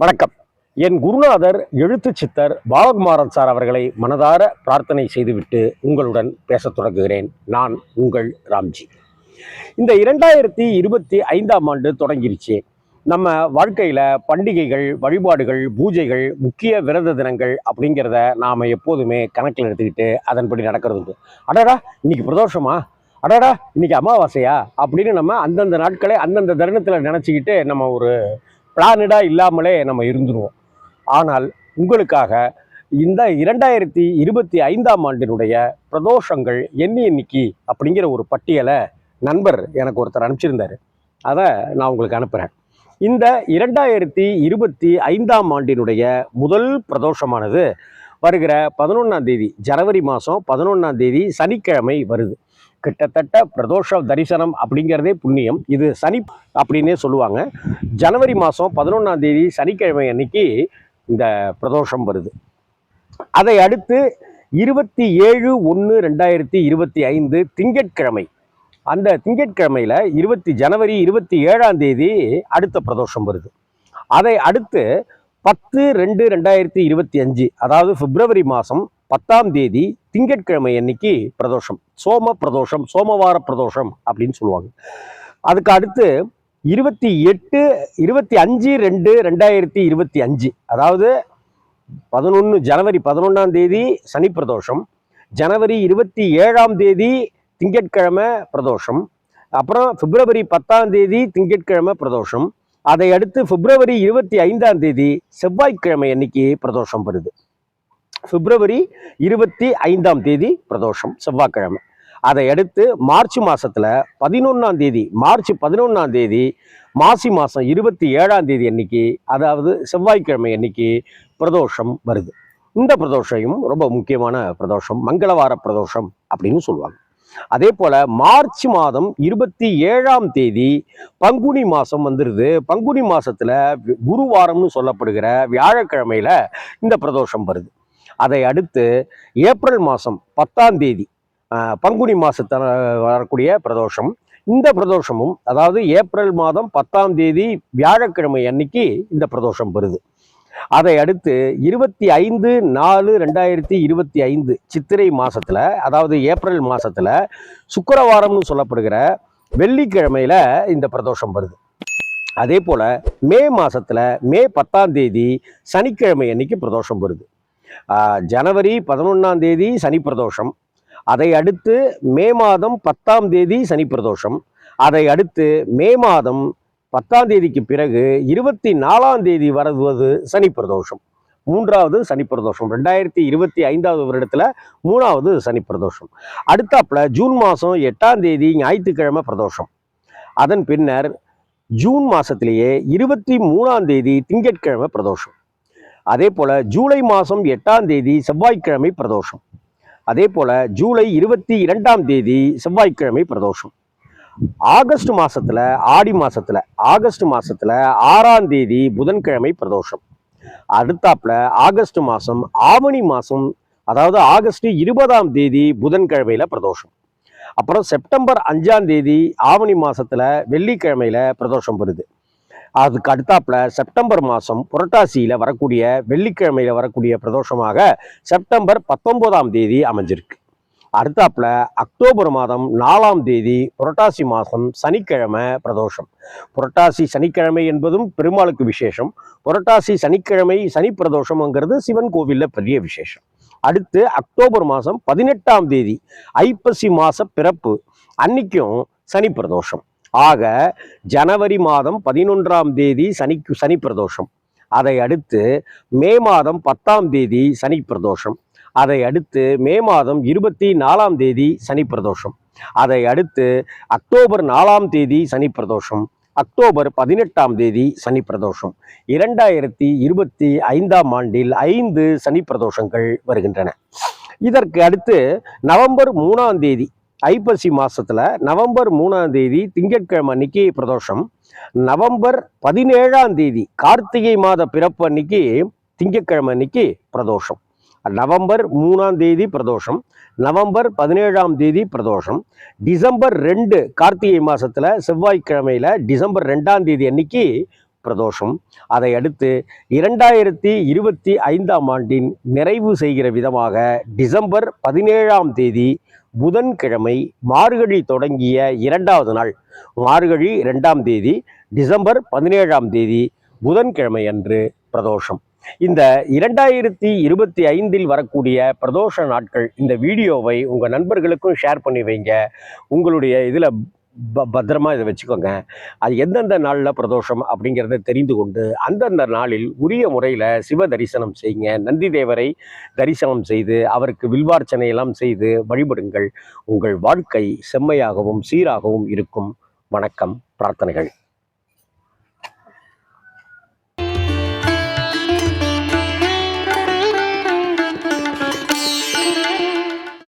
வணக்கம். என் குருநாதர் எழுத்து சித்தர் பாலகுமாரன் சார் அவர்களை மனதார பிரார்த்தனை செய்துவிட்டு உங்களுடன் பேசத் தொடங்குகிறேன். நான் உங்கள் ராம்ஜி. இந்த இரண்டாயிரத்தி இருபத்தி ஐந்தாம் ஆண்டு தொடங்கிருச்சு. நம்ம வாழ்க்கையில் பண்டிகைகள் வழிபாடுகள் பூஜைகள் முக்கிய விரத தினங்கள் அப்படிங்கிறத நாம் எப்போதுமே கணக்கில் எடுத்துக்கிட்டு அதன்படி நடக்கிறது உண்டு. அடடா இன்னைக்கு பிரதோஷமா? அடடா இன்னைக்கு அமாவாசையா? அப்படின்னு நம்ம அந்தந்த நாட்களை அந்தந்த தருணத்தில் நினச்சிக்கிட்டு நம்ம ஒரு பிளானடாக இல்லாமலே நம்ம இருந்துருவோம். ஆனால் உங்களுக்காக இந்த இரண்டாயிரத்தி இருபத்தி ஐந்தாம் ஆண்டினுடைய பிரதோஷங்கள் எண்ணி எண்ணிக்கை அப்படிங்கிற ஒரு பட்டியலை நண்பர் எனக்கு ஒருத்தர் அனுப்பிச்சிருந்தார். அதை நான் உங்களுக்கு அனுப்புகிறேன் இந்த இரண்டாயிரத்தி இருபத்தி ஐந்தாம் ஆண்டினுடைய முதல் பிரதோஷமானது வருகிற பதினொன்றாம் தேதி ஜனவரி மாதம் பதினொன்றாம் தேதி சனிக்கிழமை வருது. கிட்டத்தட்ட பிரதோஷ தரிசனம் அப்படிங்கிறதே புண்ணியம். இது சனி அப்படின்னே சொல்லுவாங்க. ஜனவரி மாதம் பதினொன்றாம் தேதி சனிக்கிழமை அன்னைக்கு இந்த பிரதோஷம் வருது. அதை அடுத்து இருபத்தி ஏழு ஒன்று ரெண்டாயிரத்தி இருபத்தி ஐந்து திங்கட்கிழமை. அந்த திங்கட்கிழமையில் இருபத்தி ஜனவரி இருபத்தி ஏழாம் தேதி அடுத்த பிரதோஷம் வருது. அதை அடுத்து பத்து ரெண்டு ரெண்டாயிரத்தி இருபத்தி அஞ்சு அதாவது பிப்ரவரி மாதம் பத்தாம் தேதி திங்கட்கிழமை அன்னைக்கு பிரதோஷம். சோம பிரதோஷம் சோமவார பிரதோஷம் அப்படின்னு சொல்லுவாங்க. அதுக்கு அடுத்து இருபத்தி எட்டு இருபத்தி அஞ்சு ரெண்டு ரெண்டாயிரத்தி இருபத்தி அஞ்சு அதாவது பதினொன்று ஜனவரி பதினொன்றாம் தேதி சனி பிரதோஷம் ஜனவரி இருபத்தி ஏழாம் தேதி திங்கட்கிழமை பிரதோஷம் அப்புறம் பிப்ரவரி பத்தாம் தேதி திங்கட்கிழமை பிரதோஷம் அதை அடுத்து பிப்ரவரி இருபத்தி ஐந்தாம் தேதி செவ்வாய்க்கிழமை அன்னைக்கு பிரதோஷம் வருது. பிப்ரவரி இருபத்தி ஐந்தாம் தேதி பிரதோஷம் செவ்வாய்க்கிழமை. அதை அடுத்து மார்ச் மாதத்தில் பதினொன்றாம் தேதி மார்ச் பதினொன்றாம் தேதி மாசி மாதம் இருபத்தி ஏழாம் தேதி அன்னைக்கு அதாவது செவ்வாய்க்கிழமை அன்னைக்கு பிரதோஷம் வருது. இந்த பிரதோஷையும் ரொம்ப முக்கியமான பிரதோஷம் மங்களவார பிரதோஷம் அப்படின்னு சொல்லுவாங்க. அதே போல மார்ச் மாதம் இருபத்தி ஏழாம் தேதி பங்குனி மாதம் வந்துடுது பங்குனி மாதத்தில் குருவாரம்னு சொல்லப்படுகிற வியாழக்கிழமையில இந்த பிரதோஷம் வருது. அதை அடுத்து ஏப்ரல் மாதம் பத்தாம் தேதி பங்குனி மாதத்தில் வரக்கூடிய பிரதோஷம். இந்த பிரதோஷமும் அதாவது ஏப்ரல் மாதம் பத்தாம் தேதி வியாழக்கிழமை அன்னைக்கு இந்த பிரதோஷம் வருது. அதை அடுத்து இருபத்தி ஐந்து நாலு ரெண்டாயிரத்தி இருபத்தி ஐந்து சித்திரை மாதத்தில் அதாவது ஏப்ரல் மாதத்தில் சுக்கரவாரம்னு சொல்லப்படுகிற வெள்ளிக்கிழமையில இந்த பிரதோஷம் வருது. அதே போல மே மாதத்தில் மே பத்தாம் தேதி சனிக்கிழமை அன்னைக்கு பிரதோஷம் வருது. ஜனவரி பதினொன்றாம் தேதி சனி பிரதோஷம். அதை அடுத்து மே மாதம் பத்தாம் தேதி சனி பிரதோஷம். அதை அடுத்து மே மாதம் பத்தாம் தேதிக்கு பிறகு இருபத்தி நாலாம் தேதி வருவது சனி பிரதோஷம். மூன்றாவது சனி பிரதோஷம். ரெண்டாயிரத்தி இருபத்தி ஐந்தாவது வருடத்தில் மூணாவது சனி பிரதோஷம். அடுத்தாப்புல ஜூன் மாதம் எட்டாம் தேதி ஞாயிற்றுக்கிழமை பிரதோஷம். அதன் பின்னர் ஜூன் மாதத்திலேயே இருபத்தி மூணாம் தேதி திங்கட்கிழமை பிரதோஷம். அதே போல் ஜூலை மாதம் எட்டாம் தேதி செவ்வாய்க்கிழமை பிரதோஷம். அதே போல் ஜூலை இருபத்தி இரண்டாம் தேதி செவ்வாய்க்கிழமை பிரதோஷம். ஆகஸ்ட் மாசத்துல ஆடி மாசத்துல ஆகஸ்ட் மாசத்துல ஆறாம் தேதி புதன்கிழமை பிரதோஷம். அடுத்தாப்புல ஆகஸ்ட் மாசம் ஆவணி மாசம் அதாவது ஆகஸ்ட் இருபதாம் தேதி புதன்கிழமையில பிரதோஷம். அப்புறம் செப்டம்பர் அஞ்சாம் தேதி ஆவணி மாசத்துல வெள்ளிக்கிழமையில பிரதோஷம் வருது. அதுக்கு அடுத்தாப்புல செப்டம்பர் மாதம் புரட்டாசியில வரக்கூடிய வெள்ளிக்கிழமையில வரக்கூடிய பிரதோஷமாக செப்டம்பர் பத்தொன்பதாம் தேதி அமைஞ்சிருக்கு. அடுத்தாப்புல அக்டோபர் மாதம் நாலாம் தேதி புரட்டாசி மாதம் சனிக்கிழமை பிரதோஷம். புரட்டாசி சனிக்கிழமை என்பதும் பெருமாளுக்கு விசேஷம். புரட்டாசி சனிக்கிழமை சனி பிரதோஷம்ங்கிறது சிவன் கோவிலில் பெரிய விசேஷம். அடுத்து அக்டோபர் மாதம் பதினெட்டாம் தேதி ஐப்பசி மாத பிறப்பு. அன்னைக்கும் சனி பிரதோஷம். ஆக ஜனவரி மாதம் பதினொன்றாம் தேதி சனி சனி பிரதோஷம். அதை அடுத்து மே மாதம் பத்தாம் தேதி சனி பிரதோஷம். அதை அடுத்து மே மாதம் இருபத்தி நாலாம் தேதி சனி பிரதோஷம். அதை அடுத்து அக்டோபர் நாலாம் தேதி சனி பிரதோஷம். அக்டோபர் பதினெட்டாம் தேதி சனி பிரதோஷம். இரண்டாயிரத்தி இருபத்தி ஐந்தாம் ஆண்டில் ஐந்து சனி பிரதோஷங்கள் வருகின்றன. இதற்கு அடுத்து நவம்பர் மூணாம் தேதி ஐப்பசி மாசத்துல நவம்பர் மூணாம் தேதி திங்கட்கிழமை அன்னைக்கு பிரதோஷம். நவம்பர் பதினேழாம் தேதி கார்த்திகை மாத பிறப்பு அன்னைக்கு திங்கட்கிழமை அன்னைக்கு பிரதோஷம். நவம்பர் மூணாம் தேதி பிரதோஷம் நவம்பர் பதினேழாம் தேதி பிரதோஷம் டிசம்பர் ரெண்டு கார்த்திகை மாதத்தில் செவ்வாய்க்கிழமையில டிசம்பர் ரெண்டாம் தேதி அன்னைக்கு பிரதோஷம். அதை அடுத்து இரண்டாயிரத்தி இருபத்தி ஐந்தாம் ஆண்டின் நிறைவு செய்கிற விதமாக டிசம்பர் பதினேழாம் தேதி புதன்கிழமை மார்கழி தொடங்கிய இரண்டாவது நாள். மார்கழி இரண்டாம் தேதி டிசம்பர் பதினேழாம் தேதி புதன்கிழமை அன்று பிரதோஷம். இந்த இரண்டாயிரத்தி இருபத்தி ஐந்தில் வரக்கூடிய பிரதோஷ நாட்கள் இந்த வீடியோவை உங்கள் நண்பர்களுக்கும் ஷேர் பண்ணி வைங்க. உங்களுடைய இதில் ப பத்திரமா இதை வச்சுக்கோங்க. அது எந்தெந்த நாளில் பிரதோஷம் அப்படிங்கிறத தெரிந்து கொண்டு அந்தந்த நாளில் உரிய முறையில் சிவ தரிசனம் செய்யுங்க நந்தி தேவரை தரிசனம் செய்து அவருக்கு வில்வார்ச்சனை எல்லாம் செய்து வழிபடுங்கள். உங்கள் வாழ்க்கை செம்மையாகவும் சீராகவும் இருக்கும். வணக்கம் பிரார்த்தனைகள்.